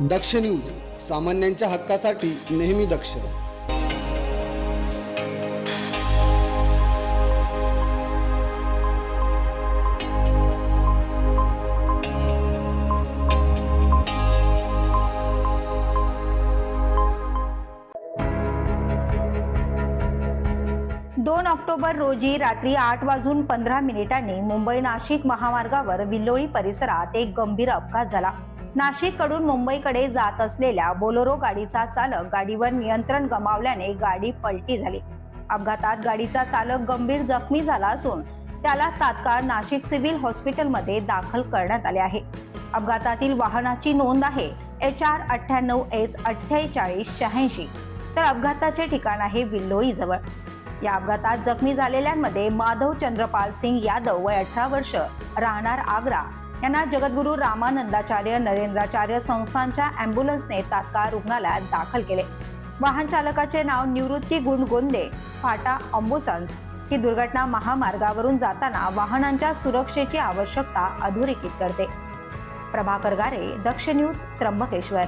दक्ष news सामान्यांच्या हक्कासाठी नेहमी दक्ष. दोन ऑक्टोबर रोजी रात्री आठ वाजून पंधरा मिनिटांनी मुंबई नाशिक महामार्गावर विल्लोळी परिसरात एक गंभीर अपघात झाला. नाशिककडून मुंबईकडे जात असलेल्या बोलोरो गाडीचा चालक गाडीवर नियंत्रण गमावल्याने गाडी पलटी झाली. अपघातात गाडीचा चालक गंभीर जखमी झाला असून त्याला तात्काळ नाशिक सिव्हिल हॉस्पिटलमध्ये दाखल करण्यात आले आहे. अपघातातील वाहनाची नोंद आहे एच आर अठ्ठ्याण्णव एस अठ्ठेचाळीस शहाऐंशी. तर अपघाताचे ठिकाण आहे विल्लोळी जवळ. या अपघातात जखमी झालेल्यांमध्ये माधव चंद्रपाल सिंग यादव वय अठरा वर्ष राहणार आग्रा. यांना जगद्गुरू रामानंदाचार्य नरेंद्राचार्य संस्थांच्या अँब्युलन्सने तात्काळ रुग्णालयात दाखल केले. वाहन चालकाचे नाव निवृत्ती गुणगोंदे फाटा अम्बुसन्स ही दुर्घटना महामार्गावरून जाताना वाहनांच्या सुरक्षेची आवश्यकता अधोरेखित करते. प्रभाकर गारे दक्ष न्यूज त्र्यंबकेश्वर.